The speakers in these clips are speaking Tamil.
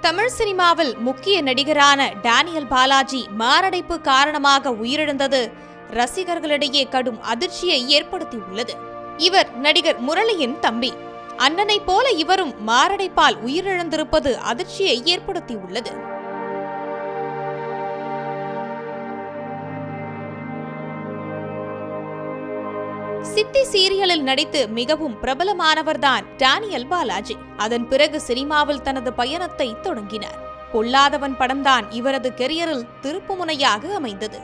தமிழ் சினிமாவில் முக்கிய நடிகரான டேனியல் பாலாஜி மாரடைப்பு காரணமாக உயிரிழந்தது. ரசிகர்களிடையே கடும் அதிர்ச்சியை ஏற்படுத்தியுள்ளது. இவர் நடிகர் முரளியின் தம்பி. அண்ணனைப் போல இவரும் மாரடைப்பால் உயிரிழந்திருப்பது அதிர்ச்சியை ஏற்படுத்தியுள்ளது. சித்தி சீரியலில் நடித்து மிகவும் பிரபலமானவர்தான் டேனியல் பாலாஜி. அதன் பிறகு சினிமாவில் தனது பயணத்தை தொடங்கினார். பொல்லாதவன் படம்தான் இவரது கெரியரில் திருப்புமுனையாக அமைந்தது.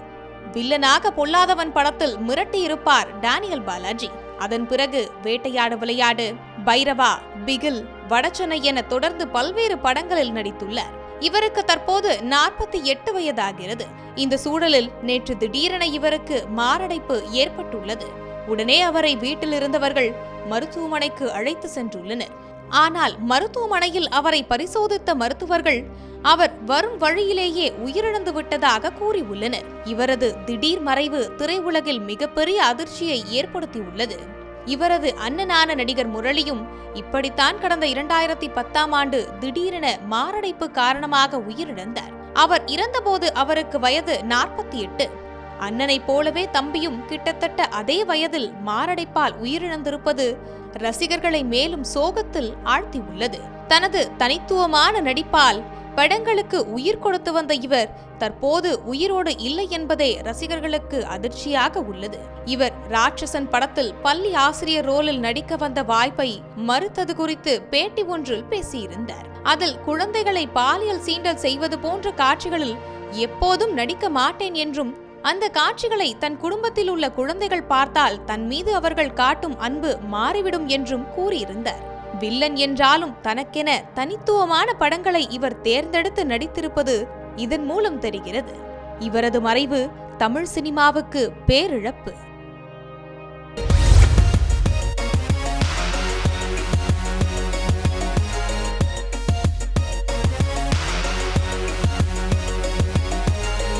வில்லனாக பொல்லாதவன் படத்தில் மிரட்டியிருப்பார் டேனியல் பாலாஜி. அதன் பிறகு வேட்டையாடு விளையாடு பைரவா பிகில் வடச்சென்னை என தொடர்ந்து பல்வேறு படங்களில் நடித்துள்ளார். இவருக்கு தற்போது நாற்பத்தி எட்டு வயதாகிறது. இந்த சூழலில் நேற்று திடீரென இவருக்கு மாரடைப்பு ஏற்பட்டுள்ளது. உடனே அவரை வீட்டில் இருந்தவர்கள் மருத்துவமனைக்கு அழைத்து சென்றுள்ளனர். ஆனால் மருத்துவமனையில் அவரை பரிசோதித்த மருத்துவர்கள் அவர் வரும் வழியிலேயே உயிரிழந்து விட்டதாக கூறியுள்ளனர். இவரது திடீர் மறைவு திரையுலகில் மிகப்பெரிய அதிர்ச்சியை ஏற்படுத்தியுள்ளது. இவரது அண்ணனான நடிகர் முரளியும் இப்படித்தான் கடந்த இரண்டாயிரத்தி பத்தாம் ஆண்டு திடீரென மாரடைப்பு காரணமாக உயிரிழந்தார். அவர் இறந்தபோது அவருக்கு வயது நாற்பத்தி எட்டு. அண்ணனைப் போலவே தம்பியும் கிட்டத்தட்ட அதே வயதில் மாரடைப்பால் உயிரிழந்திருப்பது ரசிகர்களை மேலும் சோகத்தில் ஆழ்த்தியுள்ளது தனது தனித்துவமான நடிப்பால் படங்களுக்கு உயிர் கொடுத்து வந்த இவர் தற்போது உயிரோடு இல்லை என்பதே ரசிகர்களுக்கு அதிர்ச்சியாக உள்ளது. இவர் ராட்சசன் படத்தில் பள்ளி ஆசிரியர் ரோலில் நடிக்க வந்த வாய்ப்பை மறுத்தது குறித்து பேட்டி ஒன்றில் பேசியிருந்தார். அதில் குழந்தைகளை பாலியல் சீண்டல் செய்வது போன்ற காட்சிகளில் எப்போதும் நடிக்க மாட்டேன் என்றும் அந்த காட்சிகளை தன் குடும்பத்தில் உள்ள குழந்தைகள் பார்த்தால் தன் மீது அவர்கள் காட்டும் அன்பு மாறிவிடும் என்றும் கூறியிருந்தார். வில்லன் என்றாலும் தனக்கென தனித்துவமான படங்களை இவர் தேர்ந்தெடுத்து நடித்திருப்பது இதன் மூலம் தெரிகிறது. இவரது மறைவு தமிழ் சினிமாவுக்கு பேரிழப்பு.